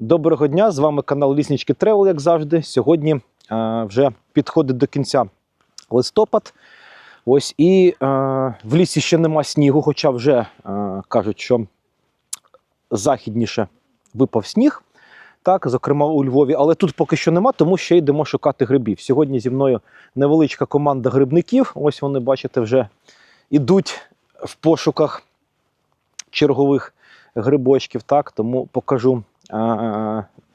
Доброго дня! З вами канал Ліснички Тревел, як завжди. Сьогодні е, вже підходить до кінця листопад. Ось і е, в лісі ще нема снігу, хоча вже е, кажуть, що західніше випав сніг. Так, зокрема у Львові, але тут поки що нема, тому ще йдемо шукати грибів. Сьогодні зі мною невеличка команда грибників. Ось вони, бачите, вже ідуть в пошуках чергових грибочків. Так, тому покажу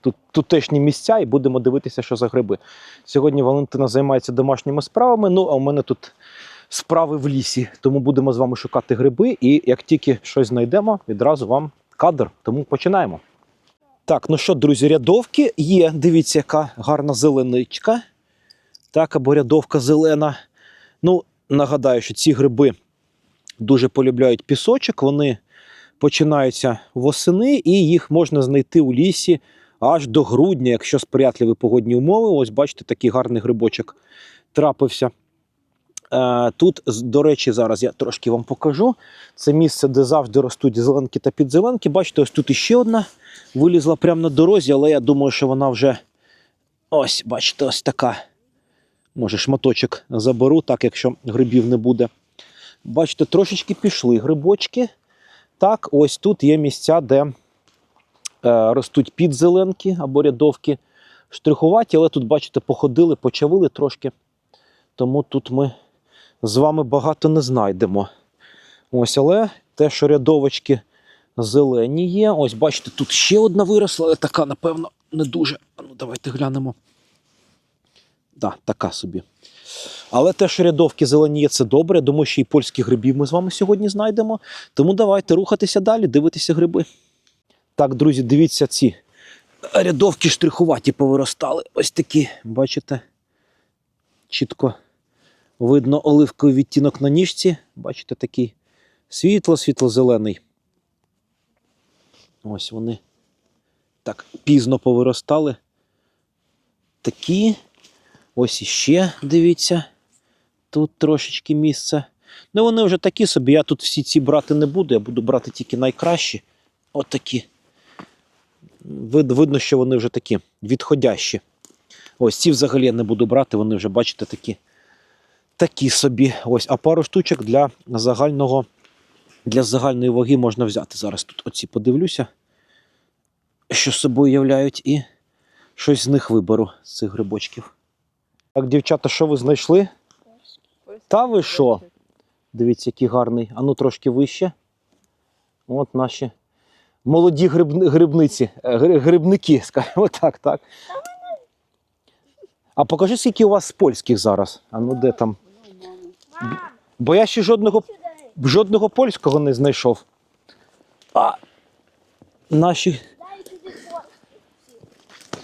тут тутешні місця і будемо дивитися, що за гриби. Сьогодні Валентина займається домашніми справами. Ну а у мене тут справи в лісі. Тому будемо з вами шукати гриби. І як тільки щось знайдемо, відразу вам кадр. Тому починаємо. Так, ну що, друзі, рядовки є. Дивіться, яка гарна зеленичка. Так, або рядовка зелена. Ну, нагадаю, що ці гриби дуже полюбляють пісочок. Вони починаються восени, і їх можна знайти у лісі аж до грудня, якщо сприятливі погодні умови. Ось бачите, такий гарний грибочок трапився. Е, Тут, до речі, зараз я трошки вам покажу. Це місце, де завжди ростуть зеленки та підзеленки. Бачите, ось тут іще одна вилізла прямо на дорозі, але я думаю, що вона вже ось, бачите, ось така. Може, шматочок заберу, так якщо грибів не буде. Бачите, трошечки пішли грибочки. Так, ось тут є місця, де е, ростуть підзеленки або рядовки штрихуваті, але тут, бачите, походили, почавили трошки. Тому тут ми з вами багато не знайдемо. Ось, але те, що рядовочки зелені є. Ось, бачите, тут ще одна виросла, але така, напевно, не дуже. Ну, давайте глянемо. Так, така собі. Але те, що рядовки зелені є, це добре. Думаю, що і польських грибів ми з вами сьогодні знайдемо. Тому давайте рухатися далі, дивитися гриби. Так, друзі, дивіться ці рядовки штрихуваті повиростали. Ось такі, бачите? Чітко видно оливковий відтінок на ніжці. Бачите, такий світло-світло-зелений. Ось вони так пізно повиростали. Такі. Ось іще, дивіться. Тут трошечки місця. Ну, вони вже такі собі. Я тут всі ці брати не буду, я буду брати тільки найкращі. От такі. Вид, видно, що вони вже такі відходящі. Ось ці взагалі я не буду брати, вони вже, бачите, такі, такі собі. Ось, а пару штучок для загального, для загальної ваги можна взяти. Зараз тут оці подивлюся, що з собою являють, і щось з них виберу, з цих грибочків. Так, дівчата, що ви знайшли? Та ви що? Дивіться, який гарний. А ну трошки вище. От наші молоді гриб... грибниці, е, грибники, скажімо так, так. А покажи, скільки у вас польських зараз. А ну де там? Бо я ще жодного, жодного польського не знайшов. А наші,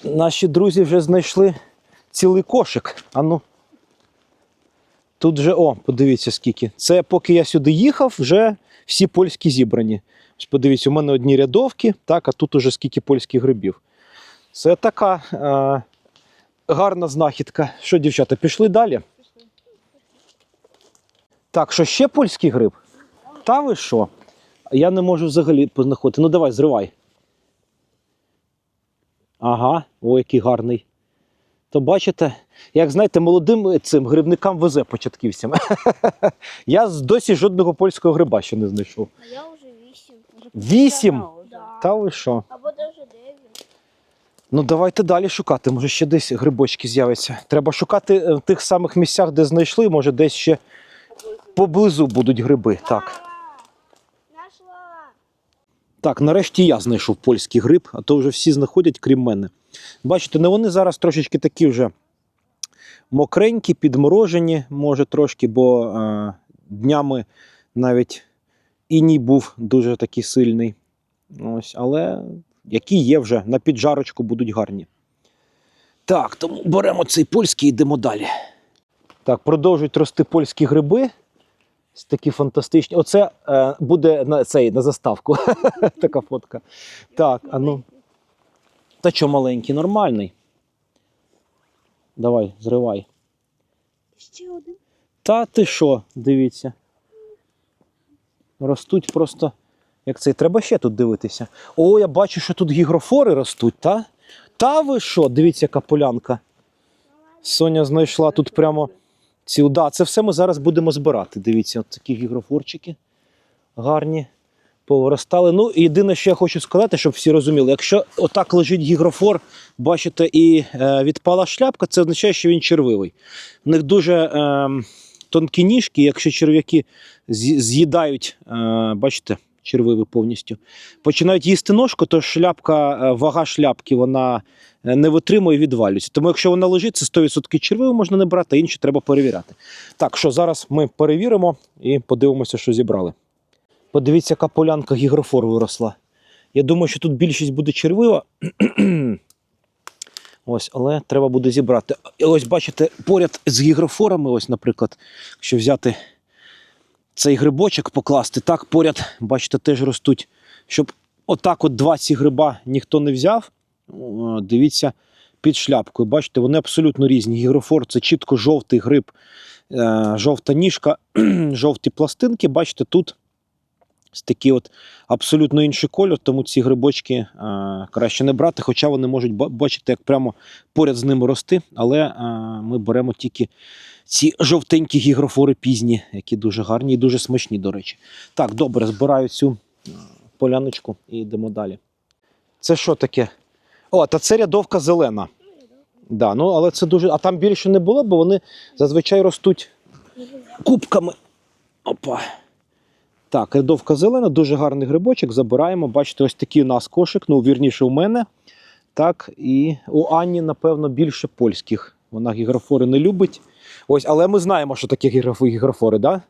наші друзі вже знайшли цілий кошик. А ну. Тут вже, о, подивіться скільки. Це поки я сюди їхав, вже всі польські зібрані. Ось подивіться, у мене одні рядовки, так, а тут уже скільки польських грибів. Це така е, гарна знахідка. Що, дівчата, пішли далі? Так, що ще польський гриб? Та ви що? Я не можу взагалі познаходити. Ну давай, зривай. Ага, о, який гарний. То бачите, як знаєте, молодим цим грибникам везе початківцям. Я досі жодного польського гриба ще не знайшов. А я вже вісім. Вісім? Да. Та ви що? Або навіть дев'ять. Ну давайте далі шукати. Може ще десь грибочки з'являться. Треба шукати е, в тих самих місцях, де знайшли, може десь ще поблизу будуть гриби. Так. Нашла. Так, нарешті я знайшов польський гриб, а то вже всі знаходять, крім мене. Бачите, ну вони зараз трошечки такі вже мокренькі, підморожені, може трошки, бо е, днями навіть іній був дуже такий сильний. Ось, але які є вже, на піджарочку будуть гарні. Так, тому беремо цей польський і йдемо далі. Так, продовжують рости польські гриби. Такі фантастичні. Оце е, буде на цей на заставку. така фотка. Так, а ну. Та що маленький, нормальний. Давай, зривай. Ще один. Та ти що, дивіться. Ростуть просто Як це? Треба ще тут дивитися. О, я бачу, що тут гігрофори ростуть, та? Та ви що? Дивіться, яка полянка. Соня знайшла тут прямо ці. Да, це все ми зараз будемо збирати. Дивіться, от такі гігрофорчики гарні. Повиростали. Ну, єдине, що я хочу сказати, щоб всі розуміли, якщо отак лежить гігрофор, бачите, і е, відпала шляпка, це означає, що він червивий. У них дуже е, тонкі ніжки, якщо черв'яки з'їдають, е, бачите, червивий повністю, починають їсти ножку, то шляпка, е, вага шляпки вона е, не витримує і відвалюється. Тому якщо вона лежить, це 100% червивий можна не брати, а інші треба перевіряти. Так, що зараз ми перевіримо і подивимося, що зібрали. Подивіться, яка полянка гігрофор виросла. Я думаю, що тут більшість буде червива. Ось, але треба буде зібрати. І ось бачите, поряд з гігрофорами, ось, наприклад, якщо взяти цей грибочок покласти, так, поряд, бачите, теж ростуть. Щоб отак от два ці гриба ніхто не взяв, дивіться під шляпкою. Бачите, вони абсолютно різні. Гігрофор це чітко жовтий гриб, е, жовта ніжка, жовті пластинки. Бачите, тут Такий от абсолютно інший кольор, тому ці грибочки е, краще не брати, хоча вони можуть бачити, як прямо поряд з ними рости. Але е, ми беремо тільки ці жовтенькі гігрофори пізні, які дуже гарні і дуже смачні, до речі. Так, добре, збираю цю е, поляночку і йдемо далі. Це що таке? О, та це рядовка зелена. Да, ну, але це дуже. А там більше не було, бо вони зазвичай ростуть кубками. Опа. Так, рядовка зелена, дуже гарний грибочок. Забираємо. Бачите, ось такий у нас кошик. Ну, вірніше, у мене. Так, і у Анні, напевно, більше польських. Вона гігрофори не любить. Ось, але ми знаємо, що таке гігрофори, да?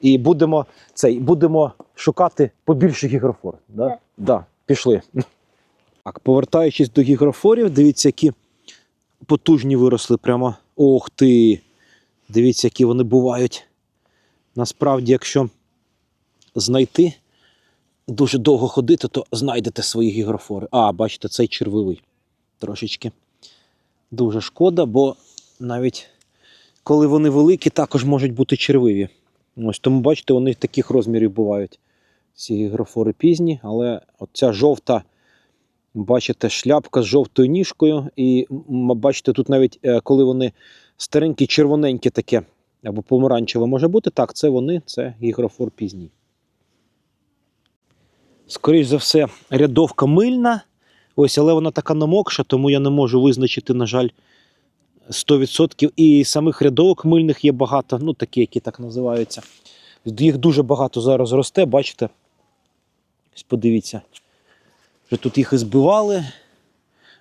І будемо, цей, будемо шукати побільше гігрофор. Да? Да. Да, пішли. Так, повертаючись до гігрофорів, дивіться, які потужні виросли прямо. Ох ти! Дивіться, які вони бувають. Насправді, якщо знайти, дуже довго ходити, то знайдете свої гігрофори. А, бачите, цей червивий трошечки. Дуже шкода, бо навіть коли вони великі, також можуть бути червиві. Ось тому, бачите, вони таких розмірів бувають. Ці гігрофори пізні, але оця жовта, бачите, шляпка з жовтою ніжкою. І бачите, тут навіть е, коли вони старенькі, червоненькі таке, або помаранчеве може бути, так, це вони, це гігрофор пізній. Скоріш за все, рядовка мильна. Ось, але вона така намокша, тому я не можу визначити, на жаль, 100%. І самих рядовок мильних є багато, ну такі, які так називаються. Їх дуже багато зараз росте, бачите? Ось подивіться. Вже тут їх і збивали.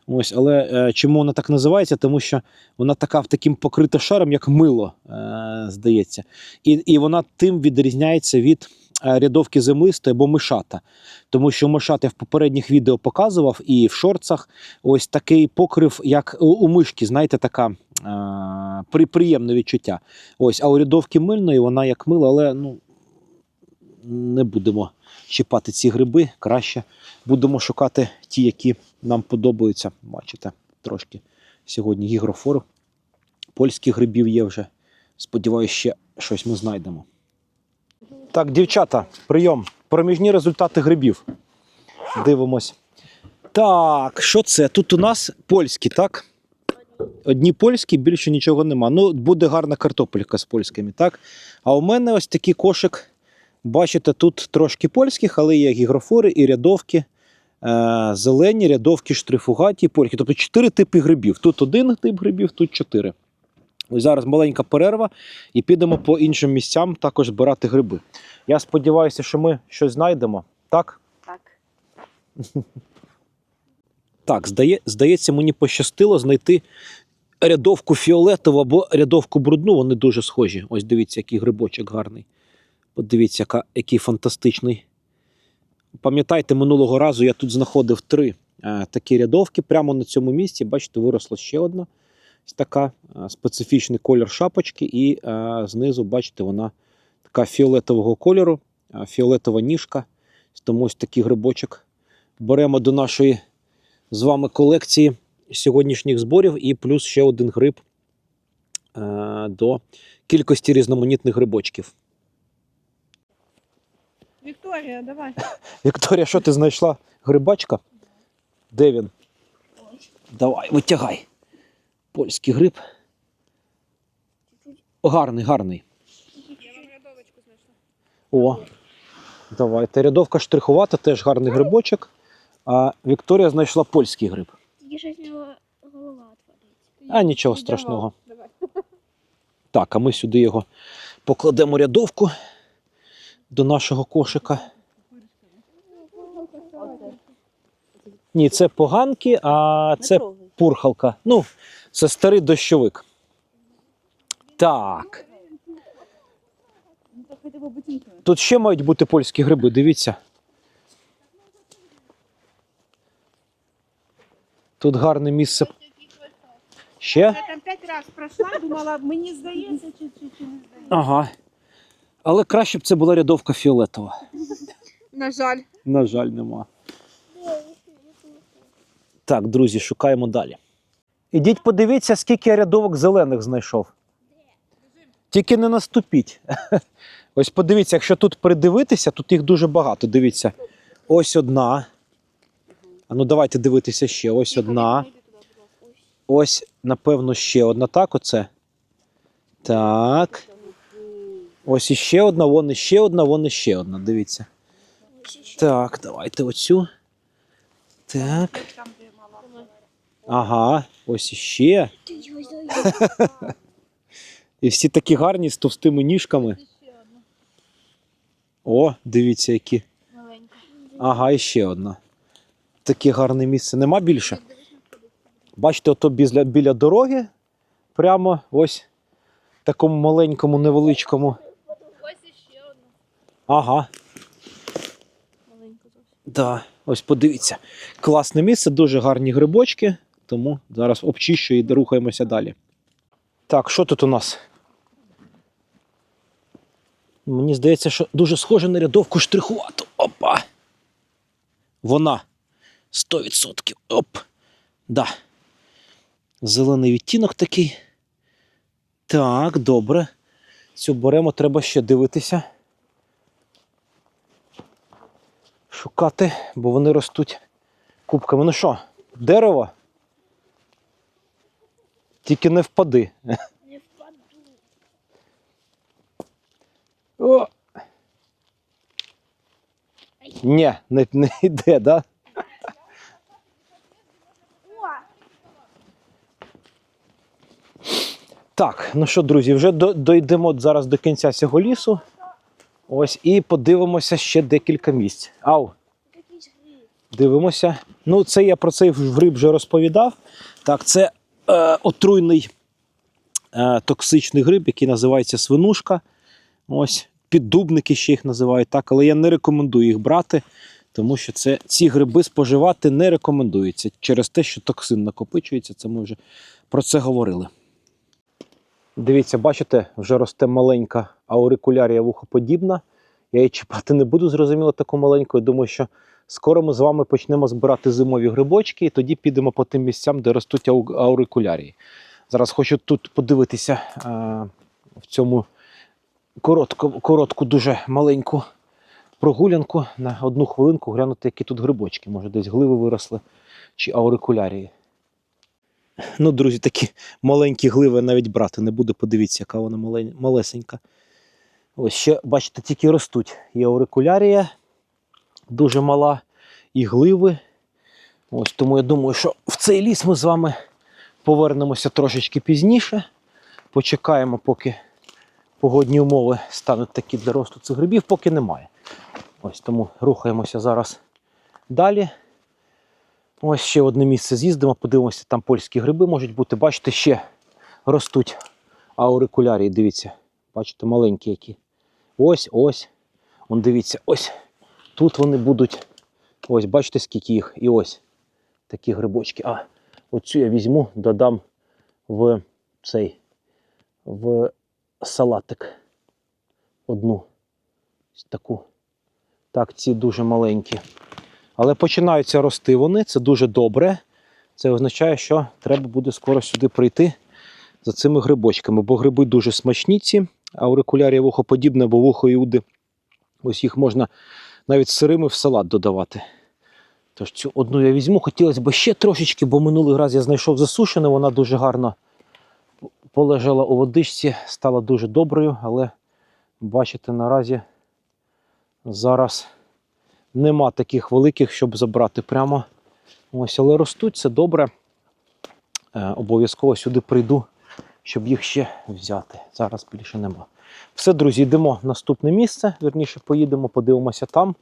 Ось, але е, чому вона так називається? Тому що вона така таким покрита шаром, як мило, е, здається. І, і вона тим відрізняється від рядовки землистої або мишата. Тому що мишат я в попередніх відео показував і в шорцах ось такий покрив, як у, мишки, знаєте, така е, приємне відчуття. Ось, а у рядовки мильної вона як мило, але ну, не будемо чіпати ці гриби. Краще будемо шукати ті, які нам подобаються. Бачите, трошки сьогодні гігрофору. Польських грибів є вже. Сподіваюся, ще щось ми знайдемо. Так, дівчата, прийом. Проміжні результати грибів. Дивимось. Так, що це? Тут у нас польські, так? Одні польські, більше нічого нема. Ну, буде гарна картопелька з польськими, так? А у мене ось такий кошик. Бачите, тут трошки польських, але є гігрофори і рядовки. Е, зелені, рядовки, штрифугаті, польські. Тобто чотири типи грибів. Тут один тип грибів, тут чотири. Ось зараз маленька перерва, і підемо по іншим місцям також збирати гриби. Я сподіваюся, що ми щось знайдемо. Так? Так. Так, здає, здається, мені пощастило знайти рядовку фіолетову або рядовку брудну. Вони дуже схожі. Ось дивіться, який грибочок гарний. Подивіться, яка, який фантастичний. Пам'ятаєте, минулого разу я тут знаходив три е, такі рядовки. Прямо на цьому місці, бачите, виросла ще одна. Така е, специфічний колір шапочки, і е, знизу, бачите, вона така фіолетового кольору, е, фіолетова ніжка. Тому ось такий грибочок беремо до нашої з вами колекції сьогоднішніх зборів, і плюс ще один гриб до кількості різноманітних грибочків. Вікторія, давай. Вікторія, що ти знайшла? Грибачка? Де він? Давай, витягай. Польський гриб. Гарний, гарний. Я вам рядовочку знайшла. О, давайте. Рядовка штрихувата, теж гарний грибочок. А Вікторія знайшла польський гриб. Тільки щось нього голова твориться. А нічого страшного. Давай. Так, а ми сюди його покладемо рядовку до нашого кошика. Ні, це поганки, а це пурхалка. Ну, це старий дощовик. Так. Тут ще мають бути польські гриби, дивіться. Тут гарне місце. Ще? Я там п'ять разів пройшла, думала, мені здається, чи, чи, чи не здається. Ага. Але краще б це була рядовка фіолетова. На жаль. На жаль, нема. Так, друзі, шукаємо далі. Ідіть подивіться, скільки я рядовок зелених знайшов. Тільки не наступіть. Ось подивіться, якщо тут придивитися, тут їх дуже багато. Дивіться. Ось одна. А ну давайте дивитися ще. Ось одна. Ось, напевно, ще одна. Так, оце. Так. Ось іще одна, вон іще одна, вон іще одна. Дивіться. Так, давайте оцю. Так. Ага, ось іще. І всі такі гарні з товстими ніжками. О, дивіться, які. Ага, і ще одна. Таке гарне місце. Нема більше. Бачите, ото біля, біля дороги. Прямо ось в такому маленькому, невеличкому. Ось іще одна. Ага, Маленька зовсім. да. Ось подивіться. Класне місце, дуже гарні грибочки. Тому зараз обчищу і рухаємося далі. Так, що тут у нас? Мені здається, що дуже схоже на рядовку штрихувату. Опа! Вона 100%. Оп. Да. Зелений відтінок такий. Так, добре. Цю беремо, треба ще дивитися. Шукати, бо вони ростуть кубками. Ну що, дерево? Тільки не впади. Не впаду. О! Ні, не, не йде, да? Так, ну що, друзі, вже до, дійдемо зараз до кінця цього лісу. Ось і подивимося ще декілька місць. Ау, дивимося. Ну, це я про цей гриб вже розповідав. Так, це отруйний е, токсичний гриб, який називається свинушка. Ось, піддубники ще їх називають так, але я не рекомендую їх брати, тому що це, ці гриби споживати не рекомендується через те, що токсин накопичується. Це ми вже про це говорили. Дивіться, бачите, вже росте маленька аурикулярія вухоподібна. Я її чіпати не буду, зрозуміло, таку маленьку. Я думаю, що скоро ми з вами почнемо збирати зимові грибочки, і тоді підемо по тим місцям, де ростуть аурикулярії. Зараз хочу тут подивитися е, в цьому коротку, коротку, дуже маленьку прогулянку на одну хвилинку, глянути, які тут грибочки. Може, десь гливи виросли чи аурикулярії. Ну, друзі, такі маленькі гливи навіть брати не буду. Подивіться, яка вона малесенька. Ось ще, бачите, тільки ростуть. Є аурикулярія дуже мала, і гливи. Ось тому я думаю, що в цей ліс ми з вами повернемося трошечки пізніше. Почекаємо, поки погодні умови стануть такі для росту цих грибів, поки немає. Ось тому рухаємося зараз далі. Ось ще одне місце з'їздимо, подивимося, там польські гриби можуть бути. Бачите, ще ростуть аурикулярії. Дивіться, бачите, маленькі які. Ось, ось. Вон дивіться, ось. Тут вони будуть. Ось, бачите, скільки їх. І ось такі грибочки. А оцю я візьму, додам в цей в салатик. Одну. Ось таку. Так, ці дуже маленькі. Але починаються рости вони, це дуже добре. Це означає, що треба буде скоро сюди прийти за цими грибочками, бо гриби дуже смачні ці, аурикулярія вухоподібне або вухо іуди. Ось їх можна навіть сирими в салат додавати. Тож цю одну я візьму. Хотілося б ще трошечки, бо минулий раз я знайшов засушену, вона дуже гарно полежала у водичці, стала дуже доброю, але бачите, наразі зараз нема таких великих, щоб забрати прямо. Ось, але ростуть, це добре. Е, обов'язково сюди прийду, щоб їх ще взяти. Зараз більше нема. Все, друзі, йдемо в наступне місце. Вірніше, поїдемо, подивимося там,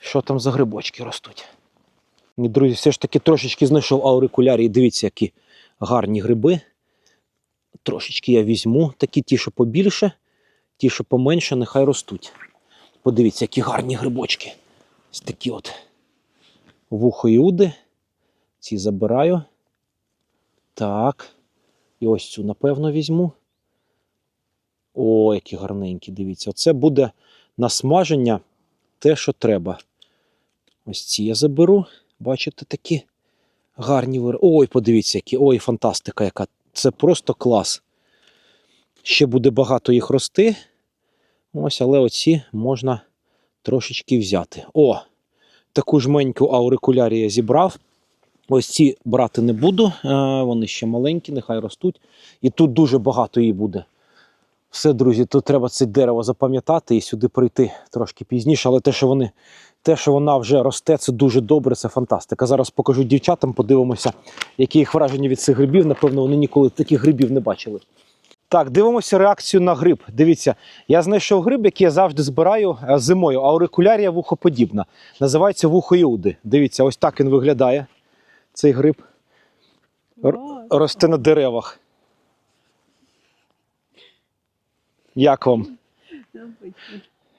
що там за грибочки ростуть. І, друзі, все ж таки трошечки знайшов аурикулярії. Дивіться, які гарні гриби. Трошечки я візьму. Такі ті, що побільше, ті, що поменше, нехай ростуть. Подивіться, які гарні грибочки. Ось такі от вухо іуди. Ці забираю. Так. І ось цю, напевно, візьму. О, які гарненькі, дивіться. Оце буде на смаження те, що треба. Ось ці я заберу. Бачите, такі гарні вироби. Ой, подивіться, які. Ой, фантастика яка. Це просто клас. Ще буде багато їх рости. Ось, але оці можна трошечки взяти. О, таку жменьку аурикулярі я зібрав. Ось ці брати не буду, е, вони ще маленькі, нехай ростуть. І тут дуже багато її буде. Все, друзі, тут треба це дерево запам'ятати і сюди прийти трошки пізніше. Але те, що вони, те, що вона вже росте, це дуже добре, це фантастика. Зараз покажу дівчатам, подивимося, які їх враження від цих грибів. Напевно, вони ніколи таких грибів не бачили. Так, дивимося реакцію на гриб. Дивіться, я знайшов гриб, який я завжди збираю е, зимою. Аурикулярія вухоподібна. Називається вухо іуди. Дивіться, ось так він виглядає. Цей гриб Р- росте на деревах. Як вам?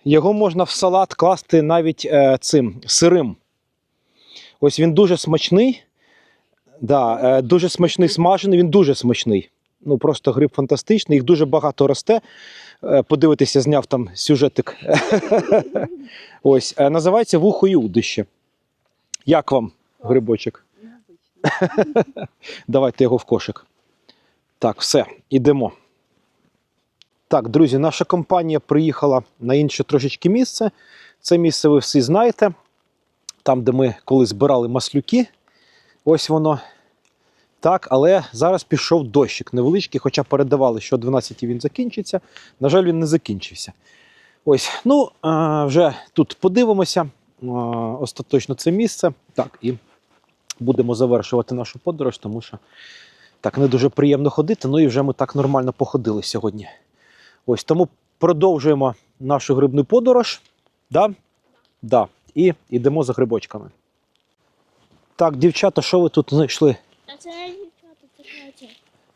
Його можна в салат класти навіть е, цим сирим. Ось він дуже смачний. Да, е, дуже смачний смажений, він дуже смачний. Ну просто гриб фантастичний, їх дуже багато росте. Е, подивитися, зняв там сюжетик. Ось, е, називається вухо іудище. Як вам грибочок? Давайте його в кошик. Так, все, ідемо. Так, друзі, наша компанія приїхала на інше трошечки місце. Це місце ви всі знаєте. Там, де ми колись збирали маслюки. Ось воно. Так, але зараз пішов дощик невеличкий, хоча передавали, що о 12 він закінчиться. На жаль, він не закінчився. Ось, ну, вже тут подивимося. Остаточно це місце. Так, і будемо завершувати нашу подорож, тому що так не дуже приємно ходити. Ну і вже ми так нормально походили сьогодні. Ось тому продовжуємо нашу грибну подорож. Да? Да. І йдемо за грибочками. Так, дівчата, що ви тут знайшли? А це дівчата, це Катя.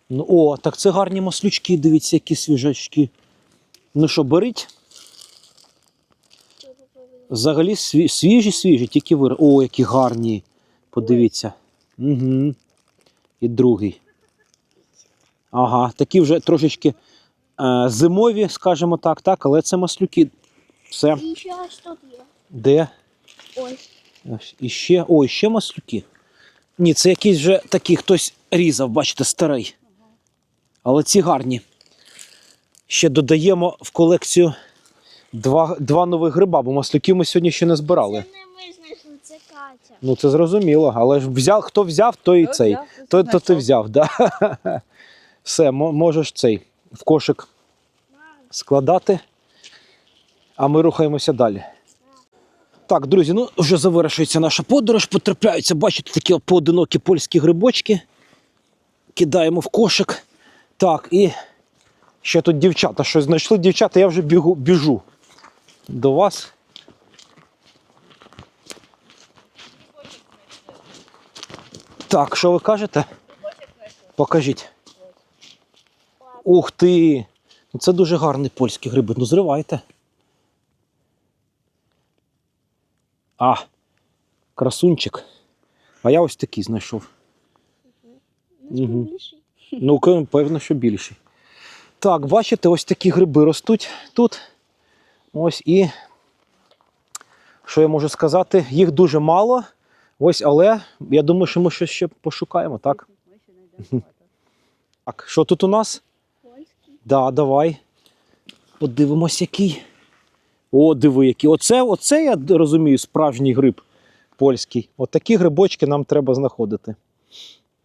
Ну, о, так це гарні маслючки, дивіться, які свіжачки. Ну що, беріть? Взагалі свіжі, свіжі, тільки вир. О, які гарні. Подивіться. Угу. І другий. Ага, такі вже трошечки зимові, скажімо так, так, але це маслюки. Все. І ще ось тут є. Де? Ось. Ось, І ще. Ой, ще маслюки. Ні, це якийсь вже такий хтось різав, бачите, старий. Але ці гарні. Ще додаємо в колекцію два, два нових гриба, бо маслюків ми сьогодні ще не збирали. Це не ми знайшли, це Катя. Ну, це зрозуміло, але ж взяв, хто взяв, той і Хто цей. взяв, То, той то ти взяв, да. Все, можеш цей в кошик складати, а ми рухаємося далі. Так, друзі, ну вже завершується наша подорож. Потрапляються, бачите, такі поодинокі польські грибочки. Кидаємо в кошик. Так, і ще тут дівчата щось знайшли. Дівчата, я вже бігу, біжу до вас. Так, що ви кажете? Покажіть. Ух ти! Ну, Це дуже гарний польський гриби. Ну, зривайте. А, красунчик. А я ось такий знайшов. у нас Ну, певно, що більший. Так, бачите, ось такі гриби ростуть тут. Ось і. Що я можу сказати? Їх дуже мало. Ось, але я думаю, що ми щось ще пошукаємо, так? Так, що тут у нас? Да, давай. Подивимось, який. О, диви, які. Оце, оце я розумію, справжній гриб польський. От грибочки нам треба знаходити.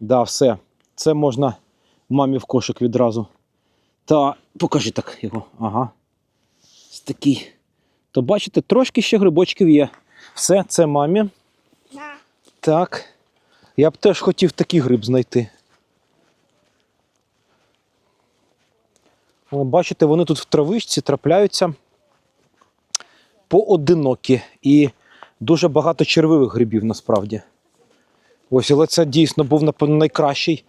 Да, все. Це можна мамі в кошик відразу. Та покажи так його. Ага. Ось такий. То бачите, трошки ще грибочків є. Все, це мамі. Так. Я б теж хотів такий гриб знайти. Бачите, вони тут в травичці трапляються поодинокі. І дуже багато червивих грибів насправді. Ось, але це дійсно був, найкращий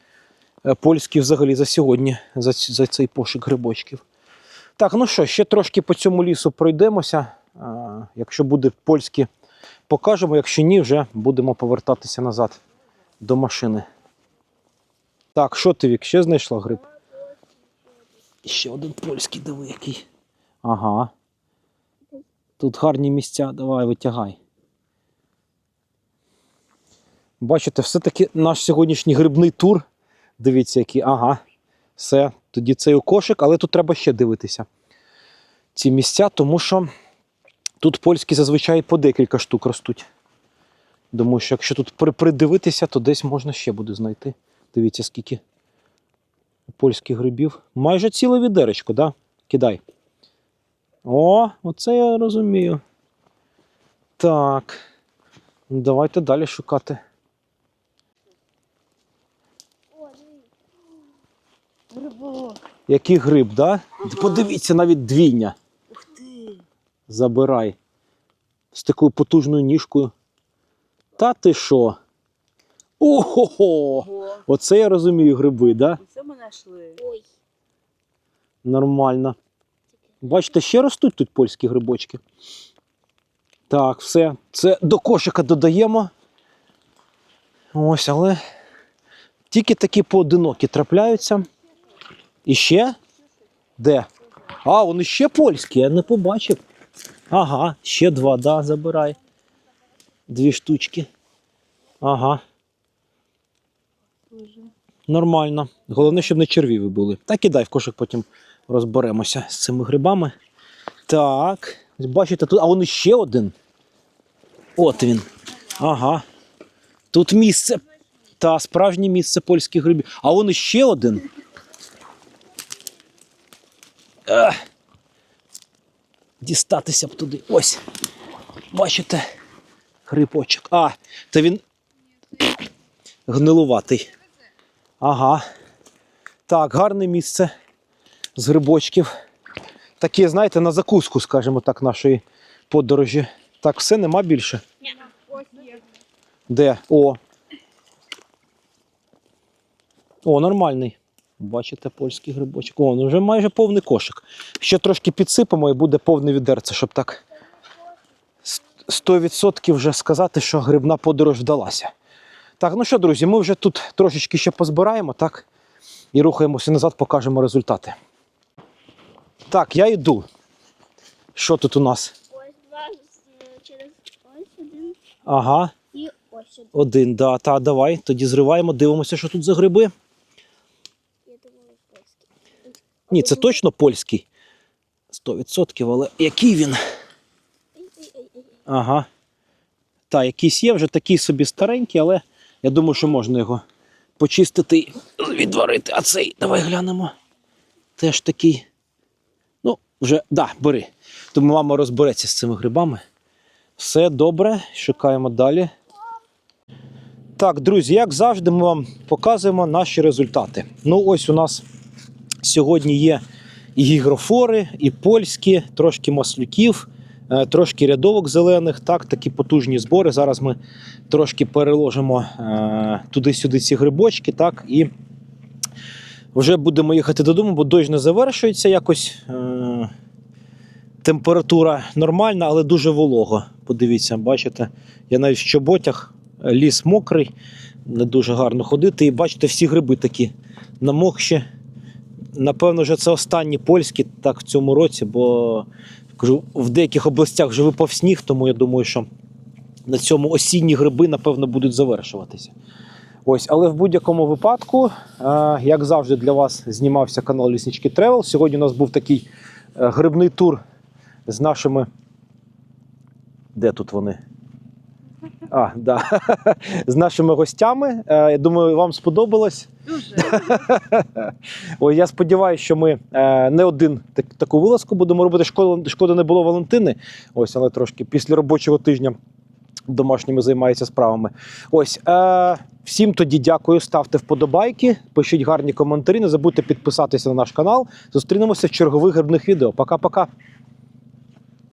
е, польський взагалі за сьогодні, за, за цей пошук грибочків. Так, ну що, ще трошки по цьому лісу пройдемося. А, Якщо буде польські, покажемо. Якщо ні, вже будемо повертатися назад до машини. Так, що ти, Вік, ще знайшла гриб? Ще один польський, диви який. Ага. Тут гарні місця, давай витягай. Бачите, все-таки наш сьогоднішній грибний тур. Дивіться, який. Ага. Все, тоді цей у кошик, але тут треба ще дивитися. Ці місця, тому що тут польські зазвичай по декілька штук ростуть. Тому що якщо тут придивитися, то десь можна ще буде знайти. Дивіться, скільки польських грибів. Майже ціле відеречко, да? Кидай. О, оце я розумію. Так. Давайте далі шукати. Який гриб, да? Подивіться, навіть двійня. Ух ти. Забирай. З такою потужною ніжкою. Та ти що? Ого. Оце я розумію гриби, да? Ми знайшли. Ой. Нормально. Бачите, ще ростуть тут польські грибочки. Так, все. Це до кошика додаємо. Ось, але тільки такі поодинокі трапляються. І ще? Де? А, вони ще польські, я не побачив. Ага, ще два, да, забирай. Дві штучки. Ага. Нормально. Головне, щоб не червіві були. Так і дай в кошик потім розберемося з цими грибами. Так. Бачите, тут. А вони ще один. От він. Ага. Тут місце. Та, справжнє місце польських грибів. А вони ще один. Ех. Дістатися б туди. Ось. Бачите? Грибочок. А, та він гнилуватий. Ага. Так, гарне місце з грибочків. Таке, знаєте, на закуску, скажімо так, нашої подорожі. Так, все нема більше. Ось є. Де? О. О, нормальний. Бачите, польський грибочок. О, ну вже майже повний кошик. Ще трошки підсипемо і буде повне відерце, щоб так 100% вже сказати, що грибна подорож вдалася. Так, ну що, друзі, ми вже тут трошечки ще позбираємо, так? І рухаємося назад, покажемо результати. Так, я йду. Що тут у нас? Ось два через ось один Ага, і ось один. один, да, та давай. Тоді зриваємо, дивимося, що тут за гриби. Я думаю, польський. Ні, це точно польський. 100%, але який він? Ага. Та, якийсь є, вже такий собі старенький, але я думаю, що можна його почистити і відварити. А цей, давай глянемо. Теж такий. Ну, вже, да, бери. Тому мама розбереться з цими грибами. Все добре, шукаємо далі. Так, друзі, як завжди, ми вам показуємо наші результати. Ну, ось у нас сьогодні є і гігрофори, і польські, трошки маслюків, трошки рядовок зелених. Так, такі потужні збори. Зараз ми трошки переложимо е, туди-сюди ці грибочки, так, і вже будемо їхати додому, бо дощ не завершується якось. Е, температура нормальна, але дуже волого. Подивіться, бачите, я навіть в чоботях, е, ліс мокрий, не дуже гарно ходити. І бачите, всі гриби такі намокші. Напевно, вже це останні польські так в цьому році, бо кажу, в деяких областях живе випав сніг, тому я думаю, що на цьому осінні гриби, напевно, будуть завершуватися. Ось, але в будь-якому випадку, е, як завжди, для вас знімався канал Ліснички Тревел. Сьогодні у нас був такий е, грибний тур з нашими Де тут вони? А, да. З нашими гостями. Е, Я думаю, вам сподобалось. Дуже. Ой, я сподіваюся, що ми е, не один таку вилазку будемо робити. Шкода, шкода не було Валентини. Ось, але трошки після робочого тижня домашніми займається справами. Ось е, всім тоді дякую. Ставте вподобайки, пишіть гарні коментарі. Не забудьте підписатися на наш канал. Зустрінемося в чергових грибних відео. Пока-пока.